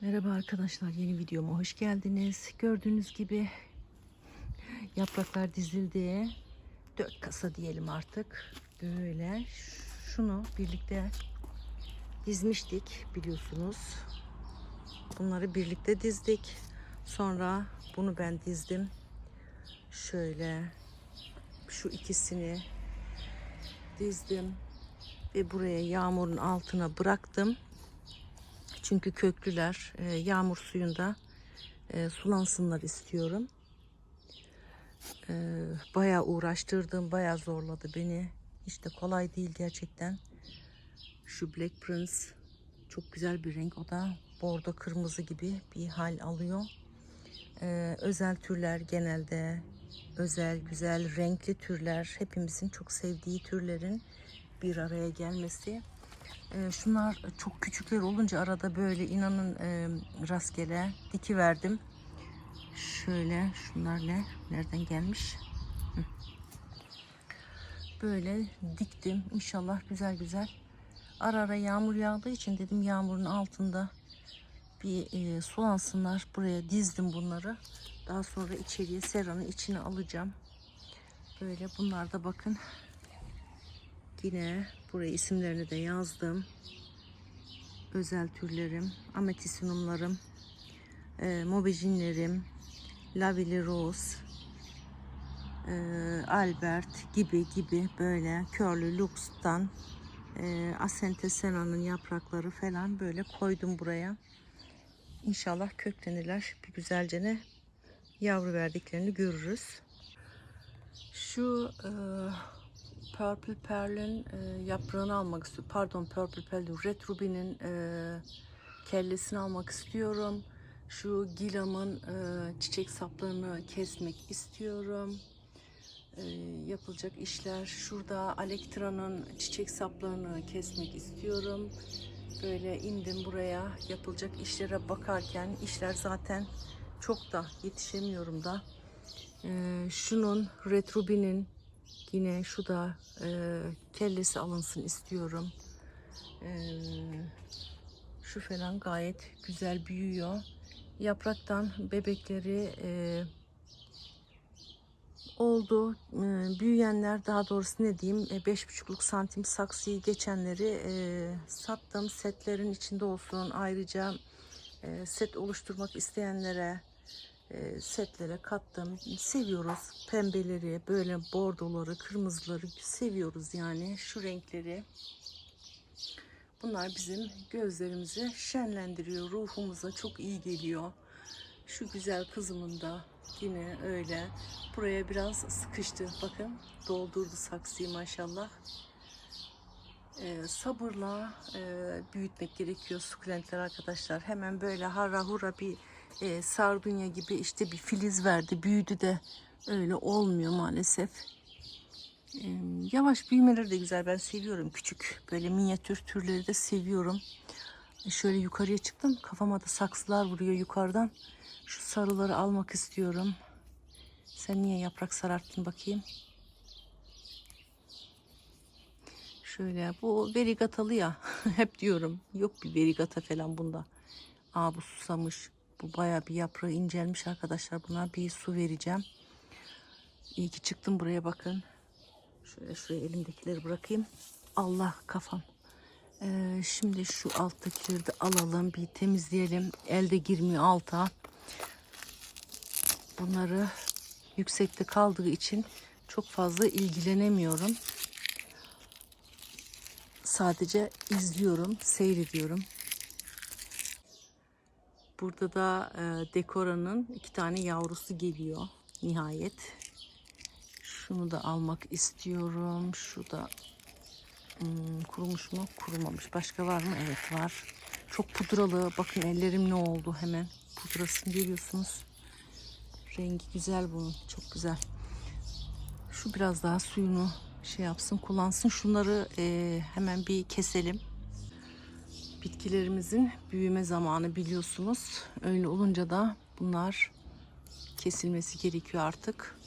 Merhaba arkadaşlar yeni videoma hoş geldiniz. Gördüğünüz gibi yapraklar dizildi. Dört kasa diyelim artık. Böyle şunu birlikte dizmiştik biliyorsunuz. Bunları birlikte dizdik. Sonra bunu ben dizdim. Şöyle şu ikisini dizdim ve buraya yağmurun altına bıraktım. Çünkü köklüler e, yağmur suyunda e, sulansınlar istiyorum. E, bayağı uğraştırdım, bayağı zorladı beni. Hiç de kolay değil gerçekten. Şu Black Prince çok güzel bir renk. O da bordo kırmızı gibi bir hal alıyor. E, özel türler genelde özel, güzel, renkli türler hepimizin çok sevdiği türlerin bir araya gelmesi. Ee, şunlar çok küçükler olunca arada böyle inanın e, rastgele diki verdim. Şöyle şunlar ne? Nereden gelmiş? Hı. Böyle diktim. İnşallah güzel güzel. Ara ara yağmur yağdığı için dedim yağmurun altında bir e, sulansınlar. Buraya dizdim bunları. Daha sonra içeriye seranın içine alacağım. Böyle bunlar da bakın Yine buraya isimlerini de yazdım. Özel türlerim, ametisinumlarım, e, mobijinlerim, lavili rose, e, albert gibi gibi böyle körlü lux'tan e, asente sena'nın yaprakları falan böyle koydum buraya. İnşallah köklenirler. Bir güzelce ne yavru verdiklerini görürüz. Şu e, Purple Pearl'in e, yaprağını almak istiyorum. Pardon Purple Pearl Red Ruby'nin e, kellesini almak istiyorum. Şu Gilam'ın e, çiçek saplarını kesmek istiyorum. E, yapılacak işler. Şurada Alektra'nın çiçek saplarını kesmek istiyorum. Böyle indim buraya yapılacak işlere bakarken işler zaten çok da yetişemiyorum da. E, şunun Red Ruby'nin Yine şu da e, kellesi alınsın istiyorum. E, şu falan gayet güzel büyüyor. Yapraktan bebekleri e, oldu. E, büyüyenler daha doğrusu ne diyeyim e, beş buçukluk santim saksıyı geçenleri e, sattım. Setlerin içinde olsun. Ayrıca e, set oluşturmak isteyenlere e, setlere kattım. Seviyoruz pembeleri, böyle bordoları, kırmızıları seviyoruz yani şu renkleri. Bunlar bizim gözlerimizi şenlendiriyor, ruhumuza çok iyi geliyor. Şu güzel kızımın da yine öyle. Buraya biraz sıkıştı. Bakın doldurdu saksıyı maşallah. Ee, sabırla e, büyütmek gerekiyor sukulentler arkadaşlar. Hemen böyle harra hurra bir e, sardunya gibi işte bir filiz verdi. Büyüdü de öyle olmuyor maalesef. E, yavaş büyümeleri de güzel. Ben seviyorum küçük böyle minyatür türleri de seviyorum. E, şöyle yukarıya çıktım. Kafama da saksılar vuruyor yukarıdan. Şu sarıları almak istiyorum. Sen niye yaprak sararttın bakayım? Şöyle bu verigatalı ya. Hep diyorum. Yok bir verigata falan bunda. Aa bu susamış. Bu baya bir yaprağı incelmiş arkadaşlar. Buna bir su vereceğim. İyi ki çıktım buraya bakın. Şöyle şuraya elimdekileri bırakayım. Allah kafam. Ee, şimdi şu alttakileri de alalım. Bir temizleyelim. Elde girmiyor alta. Bunları yüksekte kaldığı için çok fazla ilgilenemiyorum. Sadece izliyorum, seyrediyorum. Burada da e, dekoranın iki tane yavrusu geliyor nihayet. Şunu da almak istiyorum. Şu da hmm, kurumuş mu? Kurumamış. Başka var mı? Evet var. Çok pudralı. Bakın ellerim ne oldu hemen. Pudrasını görüyorsunuz. Rengi güzel bunun. Çok güzel. Şu biraz daha suyunu şey yapsın, kullansın. Şunları e, hemen bir keselim. Bitkilerimizin büyüme zamanı biliyorsunuz. Öyle olunca da bunlar kesilmesi gerekiyor artık.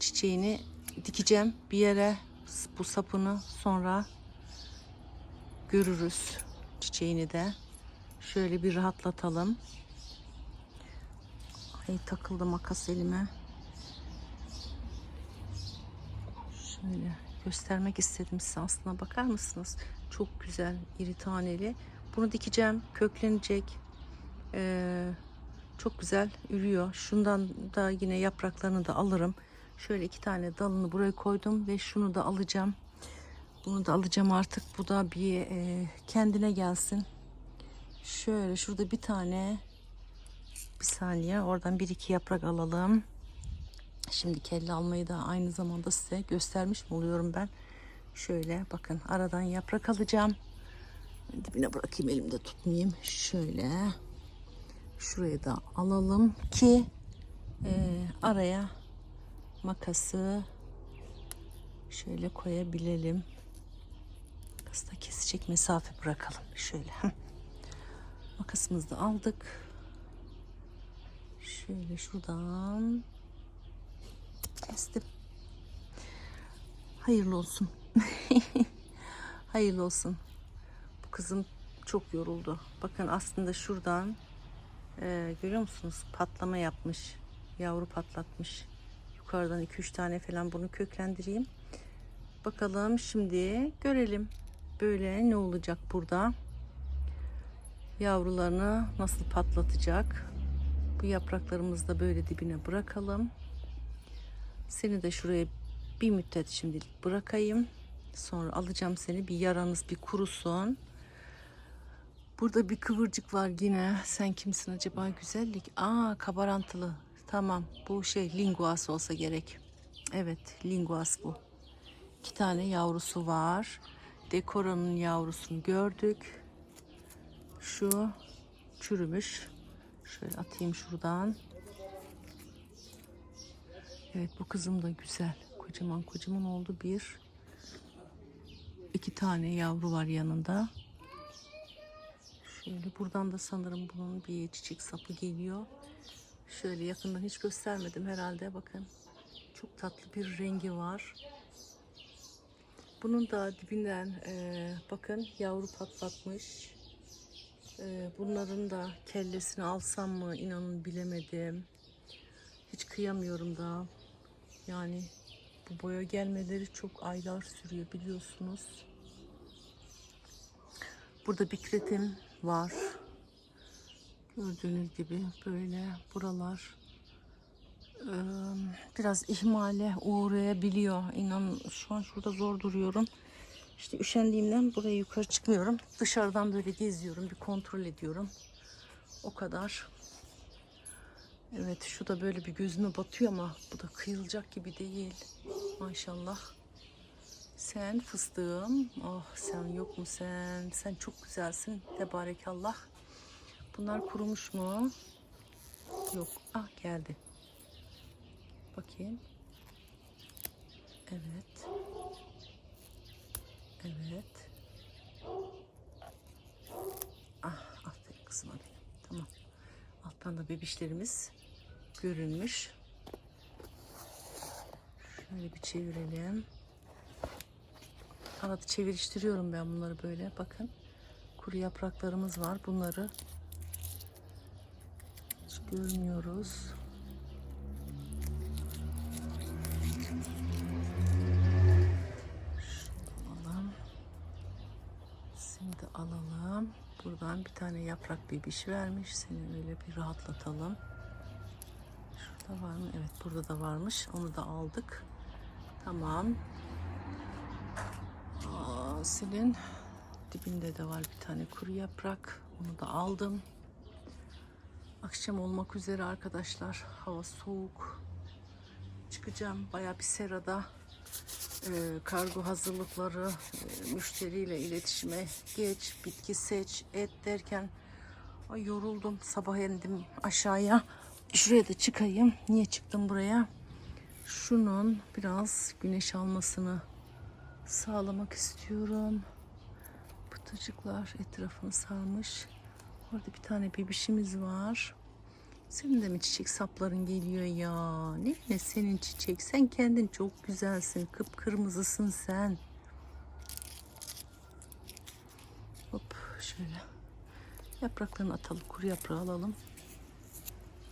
Çiçeğini dikeceğim bir yere bu sapını sonra görürüz çiçeğini de. Şöyle bir rahatlatalım. Ay takıldı makas elime. Şöyle göstermek istedim size aslına bakar mısınız? Çok güzel iri taneli. Bunu dikeceğim köklenecek. Ee, çok güzel ürüyor. Şundan da yine yapraklarını da alırım. Şöyle iki tane dalını buraya koydum ve şunu da alacağım. Bunu da alacağım artık. Bu da bir e, kendine gelsin. Şöyle şurada bir tane bir saniye oradan bir iki yaprak alalım. Şimdi kelle almayı da aynı zamanda size göstermiş mi oluyorum ben. Şöyle bakın aradan yaprak alacağım. Dibine bırakayım elimde tutmayayım. Şöyle şurayı da alalım ki e, araya makası şöyle koyabilelim. Makası da kesecek mesafe bırakalım. Şöyle. Makasımızı da aldık. Şöyle şuradan kestim. Hayırlı olsun. Hayırlı olsun. Kızım çok yoruldu. Bakın aslında şuradan e, görüyor musunuz? Patlama yapmış. Yavru patlatmış. Yukarıdan 2-3 tane falan bunu köklendireyim. Bakalım şimdi görelim. Böyle ne olacak burada? Yavrularını nasıl patlatacak? Bu yapraklarımızı da böyle dibine bırakalım. Seni de şuraya bir müddet şimdilik bırakayım. Sonra alacağım seni. Bir yaranız bir kurusun. Burada bir kıvırcık var yine. Sen kimsin acaba güzellik? Aa kabarantılı. Tamam bu şey linguas olsa gerek. Evet linguas bu. İki tane yavrusu var. Dekoranın yavrusunu gördük. Şu çürümüş. Şöyle atayım şuradan. Evet bu kızım da güzel. Kocaman kocaman oldu bir. iki tane yavru var yanında. Şöyle buradan da sanırım bunun bir çiçek sapı geliyor. Şöyle yakından hiç göstermedim herhalde bakın. Çok tatlı bir rengi var. Bunun da dibinden eee, bakın yavru patlatmış. Eee, bunların da kellesini alsam mı inanın bilemedim. Hiç kıyamıyorum da. Yani bu boya gelmeleri çok aylar sürüyor biliyorsunuz. Burada bir kretim var. Gördüğünüz gibi böyle buralar biraz ihmale uğrayabiliyor. İnanın şu an şurada zor duruyorum. İşte üşendiğimden buraya yukarı çıkmıyorum. Dışarıdan böyle geziyorum, bir kontrol ediyorum. O kadar. Evet şu da böyle bir gözüme batıyor ama bu da kıyılacak gibi değil. Maşallah. Sen fıstığım. Oh sen yok mu sen? Sen çok güzelsin. Tebarekallah. Bunlar kurumuş mu? Yok. Ah geldi. Bakayım. Evet. Evet. Ah aferin kızıma benim. Tamam. Alttan da bebişlerimiz görünmüş. Şöyle bir çevirelim. Arada çeviriştiriyorum ben bunları böyle. Bakın. Kuru yapraklarımız var. Bunları hiç görmüyoruz. Alalım. De alalım. Buradan bir tane yaprak bebiş vermiş. Seni öyle bir rahatlatalım. Şurada var mı? Evet burada da varmış. Onu da aldık. Tamam. Aa, senin dibinde de var bir tane kuru yaprak. Onu da aldım. Akşam olmak üzere arkadaşlar. Hava soğuk. Çıkacağım. Bayağı bir serada e, kargo hazırlıkları, e, müşteriyle iletişime geç, bitki seç, et derken ay yoruldum. Sabah indim aşağıya. Şuraya da çıkayım. Niye çıktım buraya? Şunun biraz güneş almasını sağlamak istiyorum. Pıtırcıklar etrafını sarmış. Orada bir tane bebişimiz var. Senin de mi çiçek sapların geliyor ya? Ne ne senin çiçek? Sen kendin çok güzelsin. Kıpkırmızısın sen. Hop şöyle. Yapraklarını atalım. Kuru yaprağı alalım.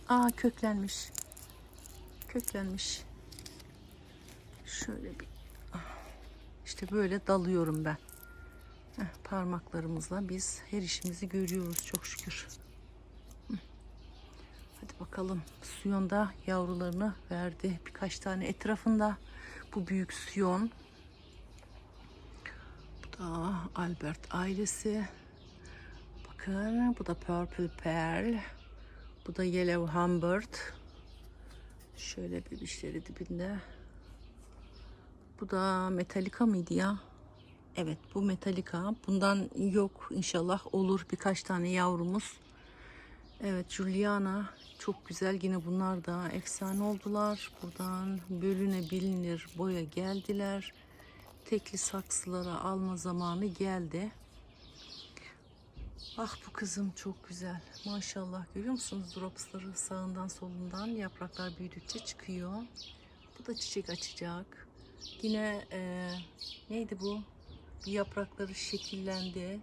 Aa köklenmiş. Köklenmiş. Şöyle bir işte böyle dalıyorum ben. Heh, parmaklarımızla biz her işimizi görüyoruz çok şükür. Hadi bakalım. Suyon da yavrularını verdi. Birkaç tane etrafında. Bu büyük Suyon. Bu da Albert ailesi. Bakın bu da Purple Pearl. Bu da Yellow Humbert. Şöyle bebişleri dibinde. Bu da Metallica mıydı ya? Evet bu Metallica. Bundan yok inşallah olur birkaç tane yavrumuz. Evet Juliana çok güzel yine bunlar da efsane oldular. Buradan bölüne bilinir boya geldiler. Tekli saksılara alma zamanı geldi. Ah bu kızım çok güzel. Maşallah görüyor musunuz dropsları sağından solundan yapraklar büyüdükçe çıkıyor. Bu da çiçek açacak. Yine e, neydi bu? Bir yaprakları şekillendi.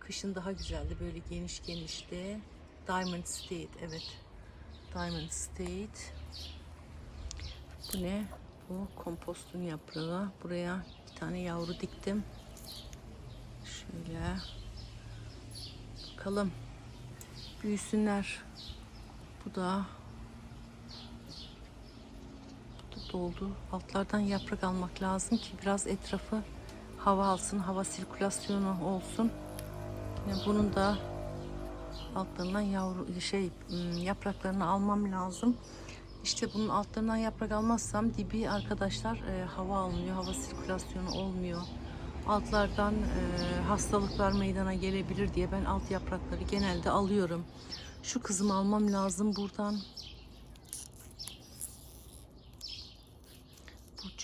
Kışın daha güzeldi. Böyle geniş genişti. Diamond State evet. Diamond State. Bu ne? Bu kompostun yaprağı. Buraya bir tane yavru diktim. Şöyle. Bakalım. Büyüsünler. Bu da bu da doldu. Altlardan yaprak almak lazım ki biraz etrafı hava alsın, hava sirkülasyonu olsun. Yine bunun da altlarından yavru şey ım, yapraklarını almam lazım. İşte bunun altlarından yaprak almazsam dibi arkadaşlar e, hava almıyor, hava sirkülasyonu olmuyor. Altlardan e, hastalıklar meydana gelebilir diye ben alt yaprakları genelde alıyorum. Şu kızımı almam lazım buradan.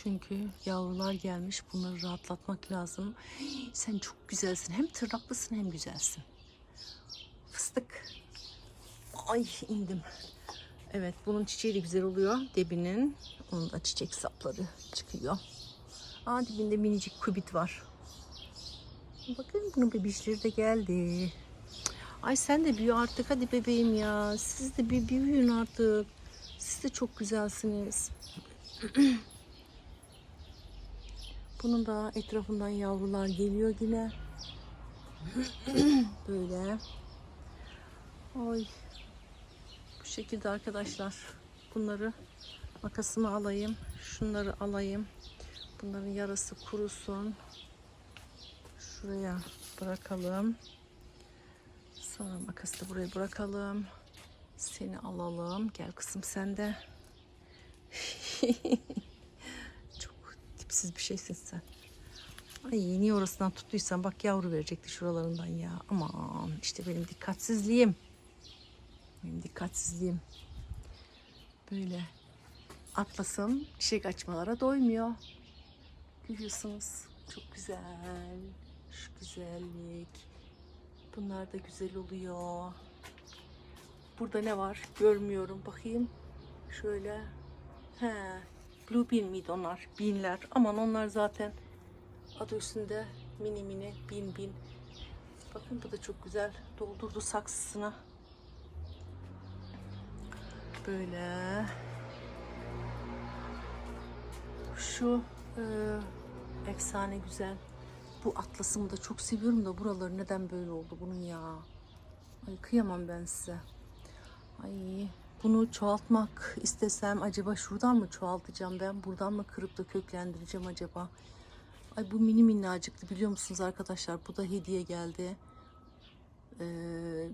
Çünkü yavrular gelmiş. Bunları rahatlatmak lazım. Sen çok güzelsin. Hem tırnaklısın hem güzelsin. Fıstık. Ay indim. Evet bunun çiçeği de güzel oluyor. Debinin. Onun da çiçek sapları çıkıyor. Aa dibinde minicik kubit var. Bakın bunun bebişleri de geldi. Ay sen de büyü artık hadi bebeğim ya. Siz de bir büyüyün artık. Siz de çok güzelsiniz. Bunun da etrafından yavrular geliyor yine. Böyle. Oy. Bu şekilde arkadaşlar. Bunları makasımı alayım. Şunları alayım. Bunların yarası kurusun. Şuraya bırakalım. Sonra makası da buraya bırakalım. Seni alalım. Gel kızım sen de. Çok tipsiz bir şeysin sen. Ay niye orasından tuttuysan bak yavru verecekti şuralarından ya. Aman işte benim dikkatsizliğim. Benim dikkatsizliğim. Böyle atlasım çiçek açmalara doymuyor. Görüyorsunuz. Çok güzel. Şu güzellik. Bunlar da güzel oluyor. Burada ne var? Görmüyorum. Bakayım. Şöyle. He. Blue bean miydi onlar? Beanler. Aman onlar zaten adı üstünde mini mini bin bin. Bakın bu da çok güzel. Doldurdu saksısına. Böyle. Şu e, efsane güzel. Bu atlasımı da çok seviyorum da buraları neden böyle oldu bunun ya. Ay kıyamam ben size. Ay bunu çoğaltmak istesem acaba şuradan mı çoğaltacağım ben? Buradan mı kırıp da köklendireceğim acaba? Ay bu mini minnacıktı biliyor musunuz arkadaşlar? Bu da hediye geldi. Ee,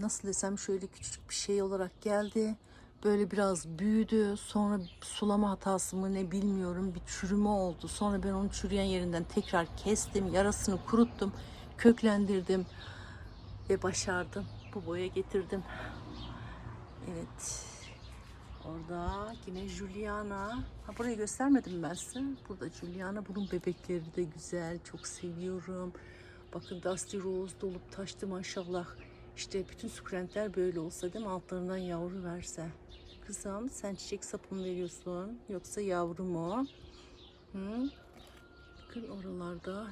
nasıl desem şöyle küçük bir şey olarak geldi. Böyle biraz büyüdü. Sonra sulama hatası mı ne bilmiyorum. Bir çürüme oldu. Sonra ben onu çürüyen yerinden tekrar kestim. Yarasını kuruttum. Köklendirdim. Ve başardım. Bu boya getirdim. Evet. Orada yine Juliana. Ha burayı göstermedim ben size. Burada Juliana. Bunun bebekleri de güzel. Çok seviyorum. Bakın Dusty Rose dolup taştı maşallah. İşte bütün sukulentler böyle olsa değil mi? Altlarından yavru verse. Kızım sen çiçek sapı mı veriyorsun? Yoksa yavru mu? Hı? Bakın oralarda.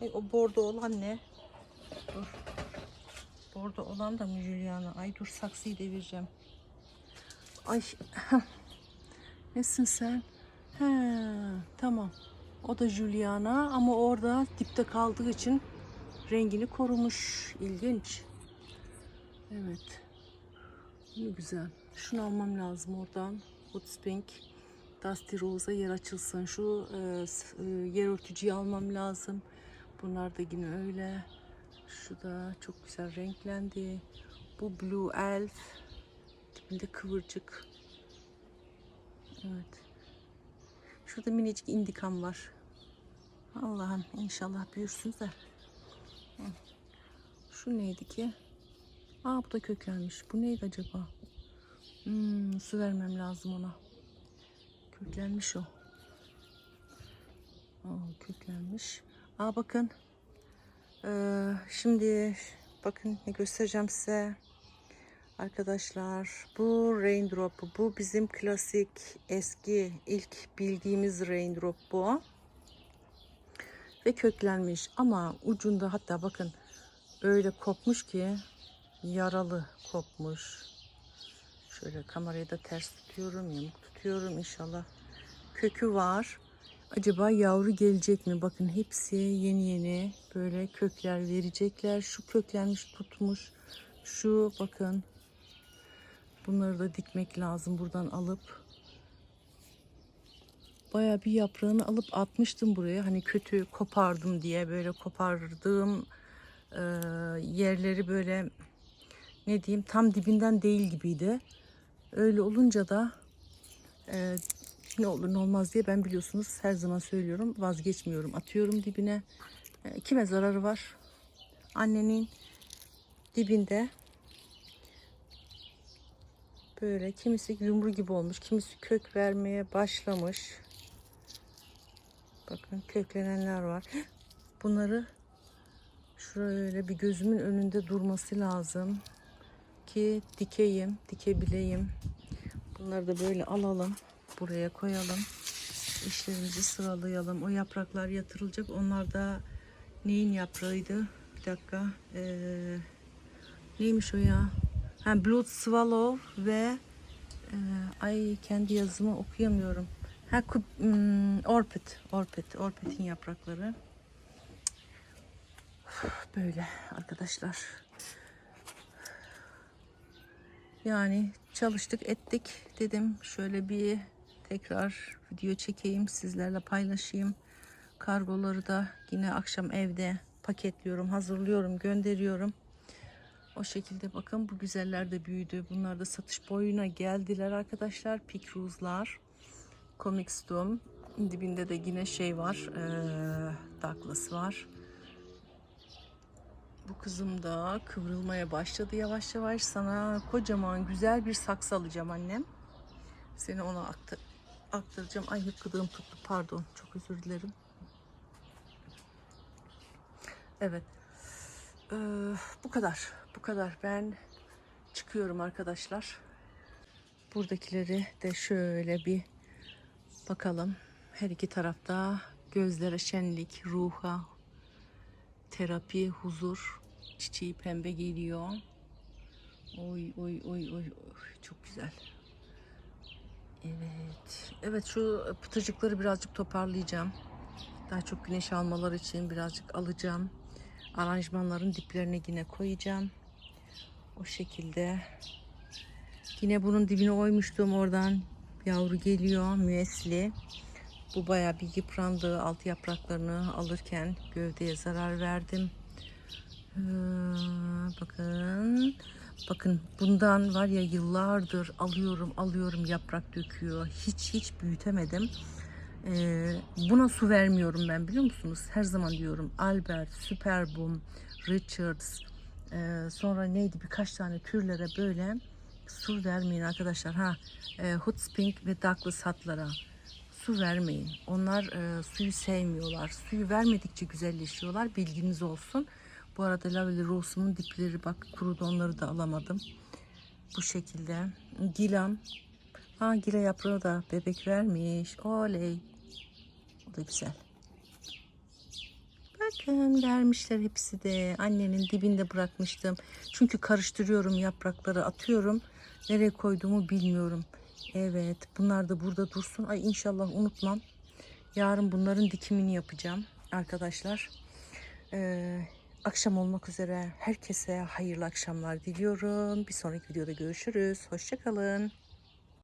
E, o bordo olan ne? Dur. Bordo olan da mı Juliana? Ay dur saksıyı devireceğim. Ay. Nesin sen? He, tamam. O da Juliana ama orada dipte kaldığı için rengini korumuş. İlginç. Evet. Ne güzel. Şunu almam lazım oradan. Woods Pink. Dusty Rose'a yer açılsın. Şu e, e, yer örtücüyü almam lazım. Bunlar da yine öyle. Şu da çok güzel renklendi. Bu Blue Elf. Dibinde kıvırcık. Evet. Şurada minicik indikam var. Allah'ım inşallah büyürsün de. Şu neydi ki? Aa bu da köklenmiş. Bu neydi acaba? Hmm, su vermem lazım ona. Köklenmiş o. Aa, köklenmiş. Aa bakın. Ee, şimdi bakın ne göstereceğim size. Arkadaşlar bu raindrop bu bizim klasik eski ilk bildiğimiz raindrop bu. Ve köklenmiş ama ucunda hatta bakın öyle kopmuş ki yaralı kopmuş. Şöyle kamerayı da ters tutuyorum, yamuk tutuyorum inşallah. Kökü var. Acaba yavru gelecek mi? Bakın hepsi yeni yeni böyle kökler verecekler. Şu köklenmiş tutmuş. Şu bakın. Bunları da dikmek lazım buradan alıp. Baya bir yaprağını alıp atmıştım buraya. Hani kötü kopardım diye böyle kopardığım e, yerleri böyle ne diyeyim tam dibinden değil gibiydi. Öyle olunca da e, ne olur ne olmaz diye ben biliyorsunuz her zaman söylüyorum vazgeçmiyorum atıyorum dibine. E, kime zararı var? Annenin dibinde böyle kimisi yumru gibi olmuş kimisi kök vermeye başlamış. Bakın köklenenler var. Bunları şöyle bir gözümün önünde durması lazım ki dikeyim, dikebileyim. Bunları da böyle alalım, buraya koyalım. İşlerimizi sıralayalım. O yapraklar yatırılacak. Onlar da neyin yaprağıydı? Bir dakika. Ee, neymiş o ya? Ha, Blood Swallow ve e, ay kendi yazımı okuyamıyorum. Ha, ku- hmm, Orpid, Orpid, Orpid'in yaprakları. Böyle arkadaşlar. Yani çalıştık ettik dedim şöyle bir tekrar video çekeyim sizlerle paylaşayım. Kargoları da yine akşam evde paketliyorum hazırlıyorum gönderiyorum. O şekilde bakın bu güzeller de büyüdü. Bunlar da satış boyuna geldiler arkadaşlar. Pikruzlar. Comic Storm. Dibinde de yine şey var. Ee, Douglas var. Bu kızım da kıvrılmaya başladı yavaş yavaş. Sana kocaman güzel bir saksı alacağım annem. Seni ona aktar aktaracağım. Ay yıkadığım tuttu pardon. Çok özür dilerim. Evet. Ee, bu kadar. Bu kadar. Ben çıkıyorum arkadaşlar. Buradakileri de şöyle bir bakalım. Her iki tarafta gözlere şenlik, ruha, terapi, huzur. Çiçeği pembe geliyor. Oy oy oy oy. Çok güzel. Evet. Evet şu pıtırcıkları birazcık toparlayacağım. Daha çok güneş almaları için birazcık alacağım. Aranjmanların diplerine yine koyacağım. O şekilde. Yine bunun dibine oymuştum oradan. Yavru geliyor müesli. Bu baya bir yıprandı. Alt yapraklarını alırken gövdeye zarar verdim. Ee, bakın. Bakın bundan var ya yıllardır alıyorum alıyorum yaprak döküyor. Hiç hiç büyütemedim. Ee, buna su vermiyorum ben biliyor musunuz? Her zaman diyorum Albert, Superboom, Richards, ee, sonra neydi birkaç tane türlere böyle su vermeyin arkadaşlar. Ha, e, Hotspink ve Douglas hatlara su vermeyin. Onlar e, suyu sevmiyorlar. Suyu vermedikçe güzelleşiyorlar. Bilginiz olsun. Bu arada Lovely Rose'umun dipleri bak kurudu onları da alamadım. Bu şekilde. Gilam. Ha gila yaprağı da bebek vermiş. Oley. Da güzel. Bakın vermişler hepsi de. Annenin dibinde bırakmıştım. Çünkü karıştırıyorum yaprakları atıyorum. Nereye koyduğumu bilmiyorum. Evet bunlar da burada dursun. Ay inşallah unutmam. Yarın bunların dikimini yapacağım arkadaşlar. Ee, akşam olmak üzere herkese hayırlı akşamlar diliyorum. Bir sonraki videoda görüşürüz. Hoşçakalın.